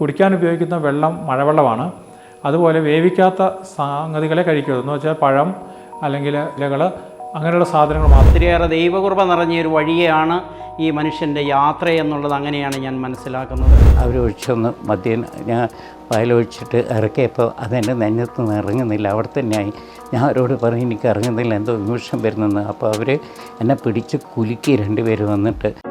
കുടിക്കാൻ ഉപയോഗിക്കുന്ന വെള്ളം മഴവെള്ളമാണ്. അതുപോലെ വേവിക്കാത്ത സംഗതികളെ കഴിക്കരുത്. എന്ന് വെച്ചാൽ പഴം അല്ലെങ്കിൽ ഇലകൾ അങ്ങനെയുള്ള സാധനങ്ങൾ മാത്രം. ഒത്തിരിയേറെ ദൈവകുർബ നിറഞ്ഞ ഒരു വഴിയാണ് ഈ മനുഷ്യന്റെ യാത്ര എന്നുള്ളത് അങ്ങനെയാണ് ഞാൻ മനസ്സിലാക്കുന്നത്. അവർ ഒഴിച്ചൊന്ന് മദ്യം ഞാൻ വയലൊഴിച്ചിട്ട് ഇറക്കിയപ്പോൾ അതെന്റെ നെഞ്ഞത്ത് നിന്ന് ഇറങ്ങുന്നില്ല. അവിടെ തന്നെയായി. ഞാൻ അവരോട് പറഞ്ഞു എനിക്ക് ഇറങ്ങുന്നില്ല എന്തോ വിമർശം വരുന്നെന്ന്. അപ്പോൾ അവർ എന്നെ പിടിച്ച് കുലുക്കി രണ്ടുപേര് വന്നിട്ട്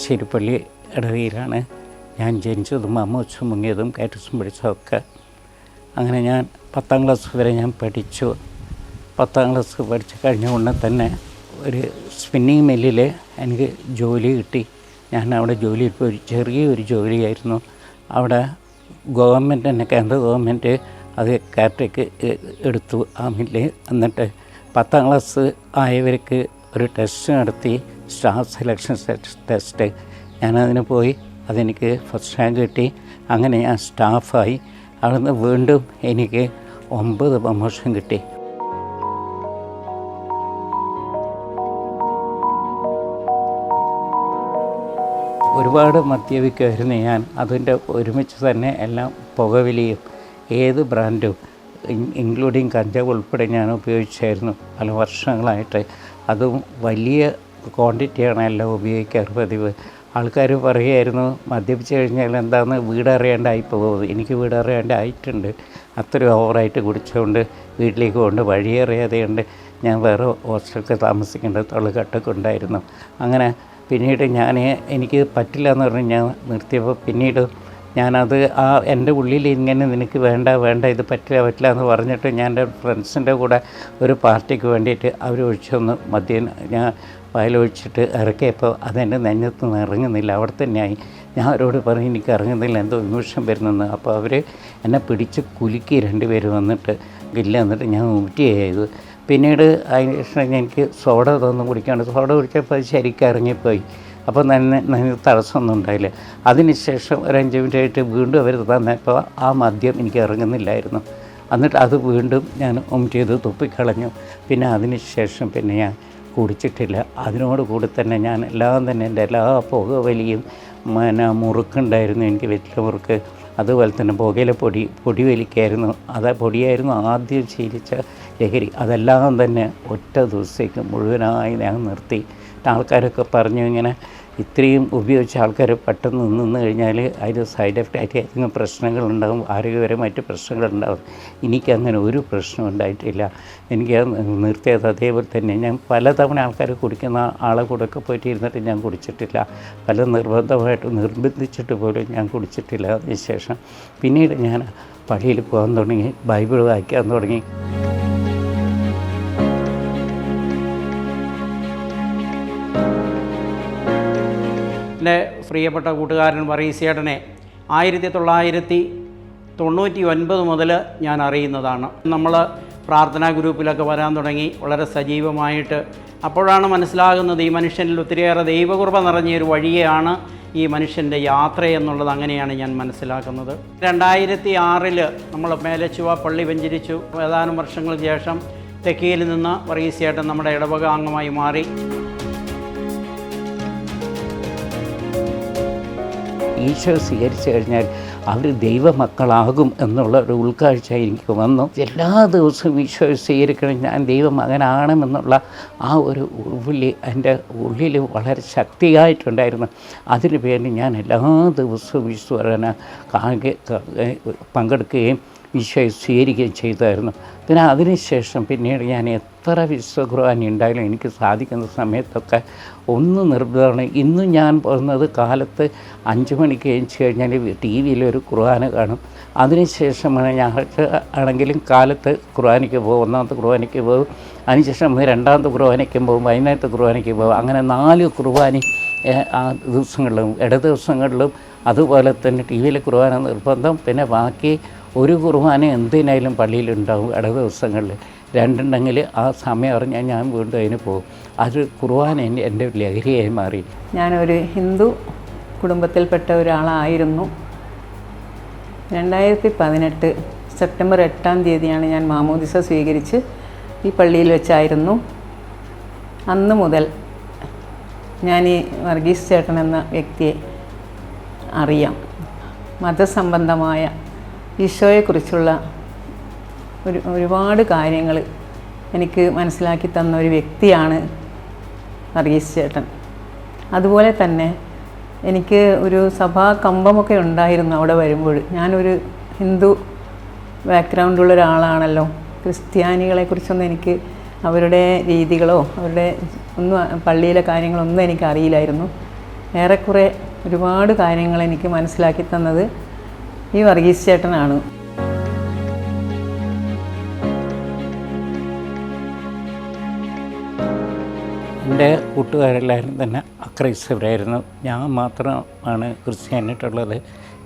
ഭരണശ്ശേരി പള്ളി ഇടവയിലാണ്. ഞാൻ ജനിച്ചതും അമ്മച്ചും മുങ്ങിയതും കയറ്റസും പിടിച്ചതൊക്കെ. അങ്ങനെ ഞാൻ പത്താം ക്ലാസ് വരെ ഞാൻ പഠിച്ചു. പത്താം ക്ലാസ് പഠിച്ച് കഴിഞ്ഞ ഉടനെ തന്നെ ഒരു സ്പിന്നിങ് മില്ലിൽ എനിക്ക് ജോലി കിട്ടി. ഞാൻ അവിടെ ജോലിയിൽ പോയി ചെറിയൊരു ജോലിയായിരുന്നു. അവിടെ ഗവൺമെന്റ് തന്നെ കേന്ദ്ര ഗവൺമെന്റ് അത് കാറ്റയ്ക്ക് എടുത്തു ആ മില്ല് എന്നിട്ട് പത്താം ക്ലാസ് ആയവർക്ക് ഒരു ടെസ്റ്റ് നടത്തി. സ്റ്റാഫ് സെലക്ഷൻ ടെസ്റ്റ് ഞാനതിന് പോയി അതെനിക്ക് ഫസ്റ്റ് റാങ്ക് കിട്ടി. അങ്ങനെ ഞാൻ സ്റ്റാഫായി. അവിടുന്ന് വീണ്ടും എനിക്ക് ഒമ്പത് പ്രമോഷൻ കിട്ടി. ഒരുപാട് മദ്യപിക്കുമായിരുന്നു ഞാൻ. അതിന്റെ ഒരുമിച്ച് തന്നെ എല്ലാം പുകവലിയും ഏത് ബ്രാൻഡും ഇൻക്ലൂഡിങ് കഞ്ചാവ് ഉൾപ്പെടെ ഞാൻ ഉപയോഗിച്ചായിരുന്നു പല വർഷങ്ങളായിട്ട്. അതും വലിയ ക്വാണ്ടിറ്റിയാണ് എല്ലാം ഉപയോഗിക്കാറ് പതിവ്. ആൾക്കാർ പറയുമായിരുന്നു മദ്യപിച്ച് കഴിഞ്ഞാൽ എന്താണെന്ന് വീടറിയാണ്ടായി പോകുന്നത് എനിക്ക് വീടറിയാണ്ടായിട്ടുണ്ട്. അത്രയും ഓവറായിട്ട് കുടിച്ചുകൊണ്ട് വീട്ടിലേക്ക് കൊണ്ട് വഴിയറിയാതെയുണ്ട് ഞാൻ വേറെ ഹോസ്റ്റലൊക്കെ താമസിക്കേണ്ട ഘട്ടമൊക്കെ ഉണ്ടായിരുന്നു. അങ്ങനെ പിന്നീട് ഞാൻ എനിക്ക് പറ്റില്ല എന്ന് പറഞ്ഞ് ഞാൻ നിർത്തിയപ്പോൾ പിന്നീട് ഞാനത് ആ എന്റെ ഉള്ളിൽ ഇങ്ങനെ നിനക്ക് വേണ്ട വേണ്ട ഇത് പറ്റില്ല പറ്റില്ല എന്ന് പറഞ്ഞിട്ട് ഞാൻ എന്റെ ഫ്രണ്ട്സിന്റെ കൂടെ ഒരു പാർട്ടിക്ക് വേണ്ടിയിട്ട് അവർ ഒഴിച്ചൊന്ന് മദ്യം ഞാൻ വയലൊഴിച്ചിട്ട് ഇറക്കിയപ്പോൾ അതെന്റെ നെഞ്ഞത്ത് നിന്ന് ഇറങ്ങുന്നില്ല. അവിടെ തന്നെയായി. ഞാൻ അവരോട് പറഞ്ഞു എനിക്ക് ഇറങ്ങുന്നില്ല. എന്തോ വിമർശം വരുന്നെന്ന്. അപ്പോൾ അവർ എന്നെ പിടിച്ച് കുലുക്കി രണ്ടുപേർ വന്നിട്ട് ഇല്ല എന്നിട്ട് ഞാൻ ഊറ്റി ചെയ്തു പിന്നീട് അതിന് ശേഷം എനിക്ക് സോഡ തന്നു കുടിക്കാണ്ട് സോഡ കുടിച്ചപ്പോൾ അത് ശരിക്കും ഇറങ്ങിപ്പോയി. അപ്പോൾ നന്നെ നന്ന തടസ്സമൊന്നും ഉണ്ടായില്ല. അതിനുശേഷം ഒരു അഞ്ച് മിനിറ്റ് ആയിട്ട് വീണ്ടും അവർ തന്നപ്പോൾ ആ മദ്യം എനിക്ക് ഇറങ്ങുന്നില്ലായിരുന്നു. എന്നിട്ട് അത് വീണ്ടും ഞാൻ ഒമിറ്റ് ചെയ്ത് തുപ്പിക്കളഞ്ഞു. പിന്നെ അതിന് ശേഷം പിന്നെ ഞാൻ കുടിച്ചിട്ടില്ല. അതിനോട് കൂടി തന്നെ ഞാൻ എല്ലാം തന്നെ എന്റെ എല്ലാ പുകവലിയും പിന്നെ മുറുക്കുണ്ടായിരുന്നു. എനിക്ക് വെറ്റില മുറുക്ക് അതുപോലെ തന്നെ പുകയിലെ പൊടി പൊടി വലിക്കായിരുന്നു. അത് പൊടിയായിരുന്നു ആദ്യം ശീലിച്ച ലഹരി. അതെല്ലാം തന്നെ ഒറ്റ ദിവസത്തേക്ക് മുഴുവനായി ഞാൻ നിർത്തി. ആൾക്കാരൊക്കെ പറഞ്ഞു ഇങ്ങനെ ഇത്രയും ഉപയോഗിച്ച ആൾക്കാർ പെട്ടെന്ന് നിന്ന് കഴിഞ്ഞാൽ അതിന് സൈഡ് എഫക്റ്റ് ആയിട്ട് പ്രശ്നങ്ങളുണ്ടാകും ആരോഗ്യപരമായിട്ട് പ്രശ്നങ്ങളുണ്ടാകും എനിക്കങ്ങനെ ഒരു പ്രശ്നം ഉണ്ടായിട്ടില്ല. എനിക്ക് നിർത്തിയത് അതേപോലെ തന്നെ ഞാൻ പലതവണ ആൾക്കാർ കുടിക്കുന്ന ആളെ കൂടെ ഒക്കെ പോയിട്ട് ഇരുന്നിട്ട് ഞാൻ കുടിച്ചിട്ടില്ല. പല നിർബന്ധമായിട്ട് നിർബന്ധിച്ചിട്ട് പോലും ഞാൻ കുടിച്ചിട്ടില്ല അതിനുശേഷം പിന്നീട് ഞാൻ പള്ളിയിൽ പോകാൻ തുടങ്ങി ബൈബിൾ വായിക്കാൻ തുടങ്ങി. എന്റെ പ്രിയപ്പെട്ട കൂട്ടുകാരൻ വറീസേടനെ ആയിരത്തി തൊള്ളായിരത്തി തൊണ്ണൂറ്റി ഒൻപത് മുതൽ ഞാൻ അറിയുന്നതാണ്. നമ്മൾ പ്രാർത്ഥനാ ഗ്രൂപ്പിലൊക്കെ വരാൻ തുടങ്ങി. വളരെ സജീവമായിട്ട് അപ്പോഴാണ് മനസ്സിലാകുന്നത് ഈ മനുഷ്യനിൽ ഒത്തിരിയേറെ ദൈവകൃപ നിറഞ്ഞ ഒരു വഴിയാണ് ഈ മനുഷ്യന്റെ യാത്ര എന്നുള്ളത് അങ്ങനെയാണ് ഞാൻ മനസ്സിലാക്കുന്നത്. രണ്ടായിരത്തി ആറിൽ നമ്മൾ മേലച്ചുവ പള്ളി വെഞ്ചരിച്ചു. ഏതാനും വർഷങ്ങൾക്ക് ശേഷം തെക്കിയിൽ നിന്ന് പറീസേട്ടൻ നമ്മുടെ ഇടവക അംഗമായി മാറി. ഈശോ സ്വീകരിച്ചു കഴിഞ്ഞാൽ അവർ ദൈവമക്കളാകും എന്നുള്ള ഒരു ഉൾക്കാഴ്ച എനിക്ക് വന്നു. എല്ലാ ദിവസവും ഈശോ സ്വീകരിക്കണം ഞാൻ ദൈവമകനാണെന്നുള്ള ആ ഒരു ഉള്ളിൽ എന്റെ ഉള്ളിൽ വളരെ ശക്തിയായിട്ടുണ്ടായിരുന്നു. അതിന് വേണ്ടി ഞാൻ എല്ലാ ദിവസവും ഈശ്വരനെ പങ്കെടുക്കുകയും ഈശോയെ സ്വീകരിക്കുകയും ചെയ്തായിരുന്നു. പിന്നെ അതിനുശേഷം പിന്നീട് ഞാൻ എത്ര വിശ്വകുർബാന ഉണ്ടായാലും എനിക്ക് സാധിക്കുന്ന സമയത്തൊക്കെ ഒന്ന് നിർബന്ധമാണ്. ഇന്നും ഞാൻ പോകുന്നത് കാലത്ത് അഞ്ച് മണിക്ക് എഴുതി കഴിഞ്ഞാൽ ടി വിയിലൊരു കുർബാന കാണും. അതിനുശേഷമാണ് ഞങ്ങൾക്ക് ആണെങ്കിലും കാലത്ത് കുർബാനയ്ക്ക് പോകും ഒന്നാമത്തെ കുർബാനയ്ക്ക് പോകും അതിനുശേഷം രണ്ടാമത്തെ കുർബാനയ്ക്കും പോകും വൈകുന്നേരത്തെ കുർബാനയ്ക്ക് പോകും. അങ്ങനെ നാല് കുർബാന ആ ദിവസങ്ങളിലും ഇട ദിവസങ്ങളിലും അതുപോലെ തന്നെ ടി വിയിലെ കുർബാന നിർബന്ധം. പിന്നെ ബാക്കി ഒരു കുർബാന എന്തിനായാലും പള്ളിയിലുണ്ടാവും ഇട ദിവസങ്ങളിൽ. രണ്ടുണ്ടെങ്കിൽ ആ സമയം അറിഞ്ഞാൽ ഞാൻ വീണ്ടും അതിന് പോകും. അത് കുർബാന എന്റെ എന്റെ ലഹരിയായി മാറി. ഞാനൊരു ഹിന്ദു കുടുംബത്തിൽപ്പെട്ട ഒരാളായിരുന്നു. രണ്ടായിരത്തി പതിനെട്ട് സെപ്റ്റംബർ എട്ടാം തീയതിയാണ് ഞാൻ മാമോദിസ സ്വീകരിച്ച് ഈ പള്ളിയിൽ വെച്ചായിരുന്നു. അന്ന് മുതൽ ഞാൻ ഈ വർഗീസ് ചേട്ടൻ എന്ന വ്യക്തിയെ അറിയാം. മതസംബന്ധമായ ഈശോയെക്കുറിച്ചുള്ള ഒരു ഒരുപാട് കാര്യങ്ങൾ എനിക്ക് മനസ്സിലാക്കി തന്ന ഒരു വ്യക്തിയാണ് നർഗീസ് ചേട്ടൻ. അതുപോലെ തന്നെ എനിക്ക് ഒരു സഭാ കമ്പമൊക്കെ ഉണ്ടായിരുന്നു അവിടെ വരുമ്പോൾ. ഞാനൊരു ഹിന്ദു ബാക്ക്ഗ്രൗണ്ടുള്ള ഒരാളാണല്ലോ ക്രിസ്ത്യാനികളെക്കുറിച്ചൊന്നും എനിക്ക് അവരുടെ രീതികളോ അവരുടെ ഒന്നും പള്ളിയിലെ കാര്യങ്ങളൊന്നും എനിക്ക് അറിയില്ലായിരുന്നു ഏറെക്കുറെ ഒരുപാട് കാര്യങ്ങൾ എനിക്ക് മനസ്സിലാക്കി തന്നത് ഈ വർഗീസ് ചേട്ടനാണ്. എന്റെ കൂട്ടുകാരെല്ലാവരും തന്നെ അക്രൈസ്തവരായിരുന്നു. ഞാൻ മാത്രമാണ് ക്രിസ്ത്യാനിട്ടുള്ളത്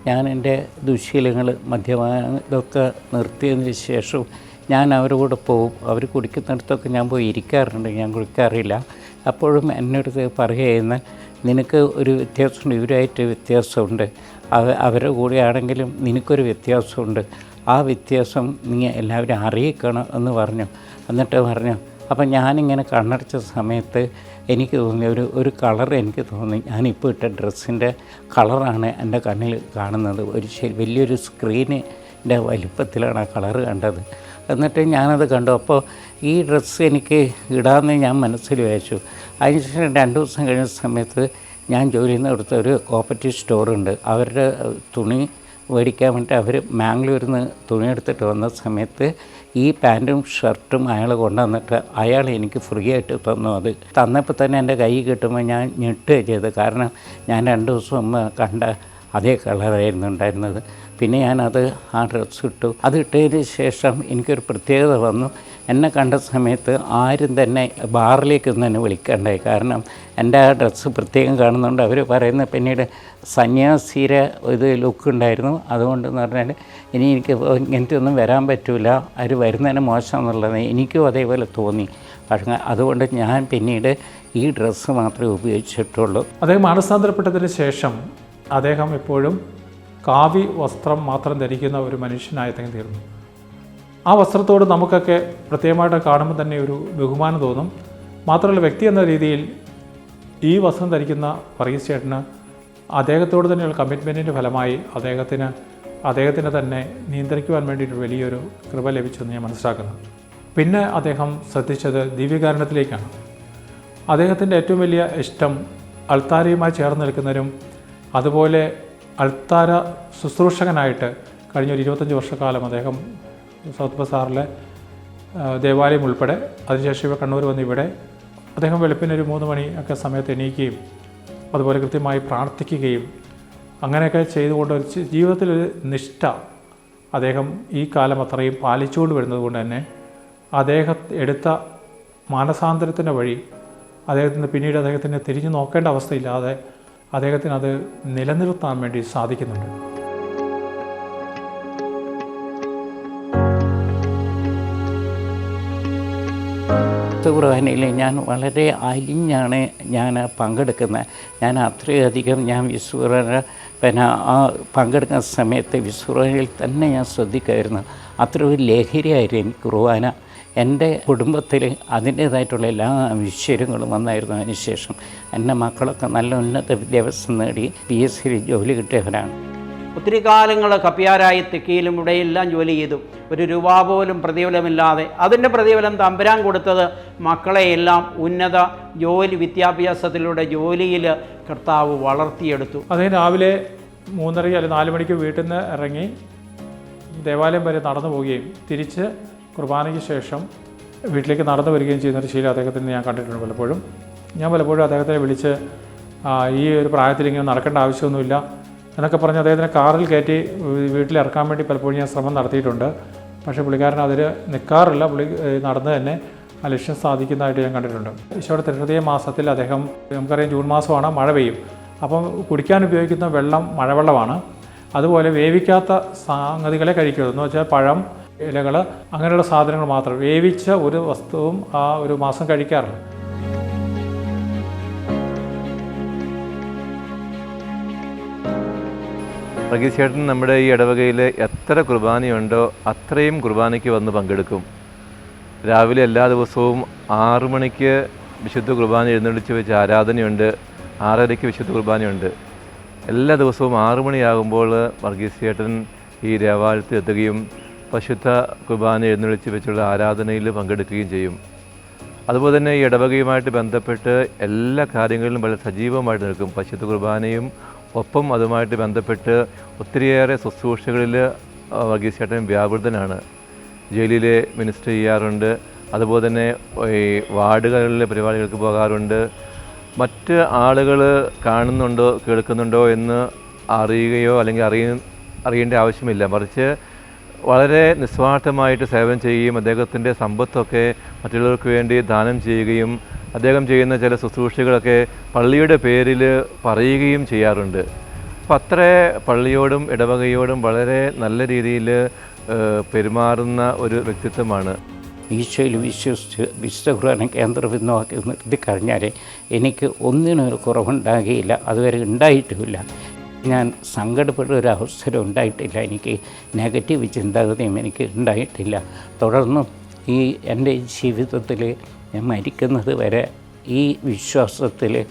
ഞാൻ എന്റെ ദുശീലങ്ങൾ മദ്യപാനം ഇതൊക്കെ നിർത്തിയതിന് ശേഷവും ഞാൻ അവരോട് പോകും. അവർ കുടിക്കുന്നിടത്തൊക്കെ ഞാൻ പോയി ഇരിക്കാറുണ്ട്. ഞാൻ കുടിക്കാറില്ല. അപ്പോഴും എന്നോട് പറയുന്ന നിനക്ക് ഒരു വ്യത്യാസമുണ്ട് ഇവരായിട്ട് വ്യത്യാസമുണ്ട്. അവ അവരുടെ കൂടെയാണെങ്കിലും നിനക്കൊരു വ്യത്യാസമുണ്ട്. ആ വ്യത്യാസം നീ എല്ലാവരും അറിയിക്കണം എന്ന് പറഞ്ഞു. എന്നിട്ട് പറഞ്ഞു അപ്പം ഞാനിങ്ങനെ കണ്ണടച്ച സമയത്ത് എനിക്ക് തോന്നി ഒരു ഒരു കളർ എനിക്ക് തോന്നി. ഞാനിപ്പോൾ ഇട്ട ഡ്രസ്സിന്റെ കളറാണ് എന്റെ കണ്ണിൽ കാണുന്നത്. ഒരു വലിയൊരു സ്ക്രീനിന്റെ വലിപ്പത്തിലാണ് ആ കളറ് കണ്ടത്. എന്നിട്ട് ഞാനത് കണ്ടു. അപ്പോൾ ഈ ഡ്രസ്സ് എനിക്ക് ഇടാമെന്ന് ഞാൻ മനസ്സിൽ വെച്ചു അതിനുശേഷം രണ്ട് ദിവസം കഴിഞ്ഞ സമയത്ത് ഞാൻ ജോലി എടുത്ത ഒരു കോപ്പറേറ്റീവ് സ്റ്റോറുണ്ട് അവരുടെ തുണി മേടിക്കാൻ വേണ്ടി അവർ മാംഗ്ലൂരിൽ നിന്ന് തുണി എടുത്തിട്ട് വന്ന സമയത്ത് ഈ പാന്റും ഷർട്ടും അയാൾ കൊണ്ടുവന്നിട്ട് അയാൾ എനിക്ക് ഫ്രീ ആയിട്ട് തന്നു. അത് തന്നപ്പോൾ തന്നെ എന്റെ കൈ കിട്ടുമ്പോൾ ഞാൻ ഞെട്ടുകയാണ് ചെയ്തത്. കാരണം ഞാൻ രണ്ട് ദിവസം മുമ്പ് കണ്ട അതേ കളറായിരുന്നു ഉണ്ടായിരുന്നത്. പിന്നെ ഞാനത് ആ ഡ്രസ്സ് ഇട്ടു. അത് ഇട്ടതിന് ശേഷം എനിക്കൊരു പ്രത്യേകത വന്നു. എന്നെ കണ്ട സമയത്ത് ആരും തന്നെ ബാറിലേക്കൊന്നും എന്നെ വിളിക്കണ്ടായി. കാരണം എന്റെ ആ ഡ്രസ്സ് പ്രത്യേകം കാണുന്നുണ്ട് അവർ പറയുന്ന പിന്നീട് സന്യാസിയുടെ ഇത് ലുക്ക് ഉണ്ടായിരുന്നു. അതുകൊണ്ടെന്ന് പറഞ്ഞാൽ ഇനി എനിക്ക് ഇങ്ങനത്തെ ഒന്നും വരാൻ പറ്റില്ല അവർ വരുന്നതിന് മോശം എന്നുള്ളത് എനിക്കും അതേപോലെ തോന്നി. പക്ഷേ അതുകൊണ്ട് ഞാൻ പിന്നീട് ഈ ഡ്രസ്സ് മാത്രമേ ഉപയോഗിച്ചിട്ടുള്ളൂ. അദ്ദേഹം മാനസാന്തരപ്പെട്ടതിന് ശേഷം അദ്ദേഹം എപ്പോഴും കാവി വസ്ത്രം മാത്രം ധരിക്കുന്ന ഒരു മനുഷ്യനായി അദ്ദേഹം തീർന്നു. ആ വസ്ത്രത്തോട് നമുക്കൊക്കെ പ്രത്യേകമായിട്ട് കാണുമ്പോൾ തന്നെ ഒരു ബഹുമാനം തോന്നും. മാത്രമല്ല വ്യക്തി എന്ന രീതിയിൽ ഈ വസ്ത്രം ധരിക്കുന്ന വർഗീസ് ചേട്ടന് അദ്ദേഹത്തോട് തന്നെയുള്ള കമ്മിറ്റ്മെന്റിന്റെ ഫലമായി അദ്ദേഹത്തിന് അദ്ദേഹത്തിനെ തന്നെ നിയന്ത്രിക്കുവാൻ വേണ്ടിയിട്ട് വലിയൊരു കൃപ ലഭിച്ചെന്ന് ഞാൻ മനസ്സിലാക്കുന്നു. പിന്നെ അദ്ദേഹം ശ്രദ്ധിച്ചത് ദിവ്യകാരണത്തിലേക്കാണ് അദ്ദേഹത്തിന്റെ ഏറ്റവും വലിയ ഇഷ്ടം അൾത്താരയുമായി ചേർന്ന് നിൽക്കുന്നതിനും അതുപോലെ അൾത്താര ശുശ്രൂഷകനായിട്ട് കഴിഞ്ഞ ഒരു ഇരുപത്തഞ്ച് വർഷക്കാലം അദ്ദേഹം സൗത്ത് ബസാറിലെ ദേവാലയം ഉൾപ്പെടെ അതിനുശേഷം ഇവിടെ കണ്ണൂർ വന്ന് ഇവിടെ അദ്ദേഹം വെളുപ്പിന് ഒരു മൂന്ന് മണി ഒക്കെ സമയത്ത് എണീക്കുകയും അതുപോലെ കൃത്യമായി പ്രാർത്ഥിക്കുകയും അങ്ങനെയൊക്കെ ചെയ്തുകൊണ്ട് ഒരു ജീവിതത്തിലൊരു നിഷ്ഠ അദ്ദേഹം ഈ കാലം അത്രയും പാലിച്ചുകൊണ്ട് വരുന്നത് കൊണ്ട് തന്നെ അദ്ദേഹം എടുത്ത മാനസാന്തരത്തിന്റെ വഴി അദ്ദേഹത്തിന് പിന്നീട് അദ്ദേഹത്തിന് തിരിഞ്ഞു നോക്കേണ്ട അവസ്ഥയില്ലാതെ അദ്ദേഹത്തിന് അത് നിലനിർത്താൻ വേണ്ടി സാധിക്കുന്നുണ്ട്. ിൽ ഞാൻ വളരെ അലിഞ്ഞാണ് ഞാൻ പങ്കെടുക്കുന്നത്. ഞാൻ അത്രയധികം ഞാൻ വിശ്വ പിന്നെ ആ പങ്കെടുക്കുന്ന സമയത്ത് വിശ്വയിൽ തന്നെ ഞാൻ ശ്രദ്ധിക്കുമായിരുന്നു. അത്ര ഒരു ലഹരിയായിരുന്നു എനിക്ക് കുർബാന എന്റെ കുടുംബത്തിൽ അതിന്റേതായിട്ടുള്ള എല്ലാ ഐശ്വര്യങ്ങളും വന്നായിരുന്നു അതിനുശേഷം എന്റെ മക്കളൊക്കെ നല്ല ഉന്നത വിദ്യാഭ്യാസം നേടി പി എസ് സിയിൽ ജോലി കിട്ടിയവരാണ്. ഒത്തിരി കാലങ്ങൾ കപ്പിയാരായി തെക്കിയിലും ഇവിടെയെല്ലാം ജോലി ചെയ്തു. ഒരു രൂപ പോലും പ്രതിഫലമില്ലാതെ. അതിന്റെ പ്രതിഫലം തമ്പുരാൻ കൊടുത്തത് മക്കളെയെല്ലാം ഉന്നത ജോലി വിദ്യാഭ്യാസത്തിലൂടെ ജോലിയിൽ കർത്താവ് വളർത്തിയെടുത്തു. അദ്ദേഹം രാവിലെ മൂന്നര അല്ലെങ്കിൽ നാല് മണിക്ക് വീട്ടിൽ നിന്ന് ഇറങ്ങി ദേവാലയം വരെ നടന്നു പോവുകയും തിരിച്ച് കുർബാനയ്ക്ക് ശേഷം വീട്ടിലേക്ക് നടന്നു വരികയും ചെയ്യുന്ന ഒരു ശീലം അദ്ദേഹത്തിന് ഞാൻ കണ്ടിട്ടുണ്ട് പലപ്പോഴും. ഞാൻ പലപ്പോഴും അദ്ദേഹത്തെ വിളിച്ച് ഈ ഒരു പ്രായത്തിൽ ഇങ്ങനെ നടക്കേണ്ട ആവശ്യമൊന്നുമില്ല എന്നൊക്കെ പറഞ്ഞ് അദ്ദേഹത്തിനെ കാറിൽ കയറ്റി വീട്ടിൽ ഇറക്കാൻ വേണ്ടി പലപ്പോഴും ഞാൻ ശ്രമം നടത്തിയിട്ടുണ്ട്. പക്ഷേ പുള്ളിക്കാരൻ അതിൽ നിൽക്കാറില്ല പുള്ളി നടന്ന് തന്നെ ആ ലക്ഷ്യം സാധിക്കുന്നതായിട്ട് ഞാൻ കണ്ടിട്ടുണ്ട്. ഈശോയുടെ തിരുഹൃദയ മാസത്തിൽ അദ്ദേഹം നമുക്കറിയാം ജൂൺ മാസമാണ് മഴ പെയ്യും. അപ്പം കുടിക്കാൻ ഉപയോഗിക്കുന്ന വെള്ളം മഴവെള്ളമാണ്. അതുപോലെ വേവിക്കാത്ത സംഗതികളെ കഴിക്കരുത്. എന്ന് വെച്ചാൽ പഴം ഇലകൾ അങ്ങനെയുള്ള സാധനങ്ങൾ മാത്രം വേവിച്ച ഒരു വസ്തുവും ആ ഒരു മാസം കഴിക്കാറില്ല. പ്രകീശേട്ടൻ നമ്മുടെ ഈ ഇടവകയിൽ എത്ര കുർബാനയുണ്ടോ അത്രയും കുർബാനയ്ക്ക് വന്ന് പങ്കെടുക്കും. രാവിലെ എല്ലാ ദിവസവും ആറു മണിക്ക് വിശുദ്ധ കുർബാന എഴുന്നള്ളിച്ച് വെച്ച് ആരാധനയുണ്ട്. ആറരയ്ക്ക് വിശുദ്ധ കുർബാനയുണ്ട്. എല്ലാ ദിവസവും ആറു മണിയാകുമ്പോൾ വർഗീസ് ചേട്ടൻ ഈ ദേവാലയത്തിൽ എത്തുകയും പശുദ്ധ കുർബാന എഴുന്നള്ളിച്ച് വെച്ചുള്ള ആരാധനയിൽ പങ്കെടുക്കുകയും ചെയ്യും. അതുപോലെ തന്നെ ഈ ഇടവകയുമായിട്ട് ബന്ധപ്പെട്ട് എല്ലാ കാര്യങ്ങളിലും വളരെ സജീവമായിട്ട് നിൽക്കും. പശുദ്ധ കുർബാനയും ഒപ്പം അതുമായിട്ട് ബന്ധപ്പെട്ട് ഒത്തിരിയേറെ ശുശ്രൂഷകളിൽ വകീശേട്ടൻ വ്യാപൃതനാണ്. ജയിലിൽ മിനിസ്റ്റർ ചെയ്യാറുണ്ട്. അതുപോലെ തന്നെ ഈ വാർഡുകളിലെ പരിപാടികൾക്ക് പോകാറുണ്ട്. മറ്റ് ആളുകൾ കാണുന്നുണ്ടോ കേൾക്കുന്നുണ്ടോ എന്ന് അറിയുകയോ അല്ലെങ്കിൽ അറിയ അറിയേണ്ട ആവശ്യമില്ല. മറിച്ച് വളരെ നിസ്വാർത്ഥമായിട്ട് സേവനം ചെയ്യുകയും അദ്ദേഹത്തിന്റെ സമ്പത്തൊക്കെ മറ്റുള്ളവർക്ക് വേണ്ടി ദാനം ചെയ്യുകയും അദ്ദേഹം ചെയ്യുന്ന ചില ശുശ്രൂഷകളൊക്കെ പള്ളിയുടെ പേരിൽ പറയുകയും ചെയ്യാറുണ്ട്. അപ്പം അത്ര പള്ളിയോടും ഇടവകയോടും വളരെ നല്ല രീതിയിൽ പെരുമാറുന്ന ഒരു വ്യക്തിത്വമാണ്. ഈശോയിൽ വിശ്വസിച്ച് വിശുദ്ധ കേന്ദ്ര കേന്ദ്രബിന്ദുവാക്കി നിർത്തി കഴിഞ്ഞാൽ എനിക്ക് ഒന്നിനൊരു കുറവുണ്ടാകുകയില്ല അതുവരെ ഉണ്ടായിട്ടുമില്ല. ഞാൻ സങ്കടപ്പെടുന്ന ഒരു അവസരം ഉണ്ടായിട്ടില്ല. എനിക്ക് നെഗറ്റീവ് ചിന്താഗതിയും എനിക്ക് ഉണ്ടായിട്ടില്ല. തുടർന്നും ഈ എന്റെ ജീവിതത്തിൽ ഞാൻ മരിക്കുന്നത് വരെ ഈ വിശ്വാസത്തിൽ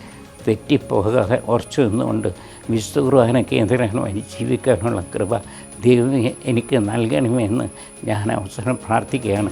തെറ്റിപ്പോകാതെ ഉറച്ചു നിന്നുകൊണ്ട് വിശുദ്ധ കുർബാന കേന്ദ്രമായി ജീവിക്കാനുള്ള കൃപ ദൈവം എനിക്ക് നൽകണമെന്ന് ഞാൻ അവസരം പ്രാർത്ഥിക്കുകയാണ്.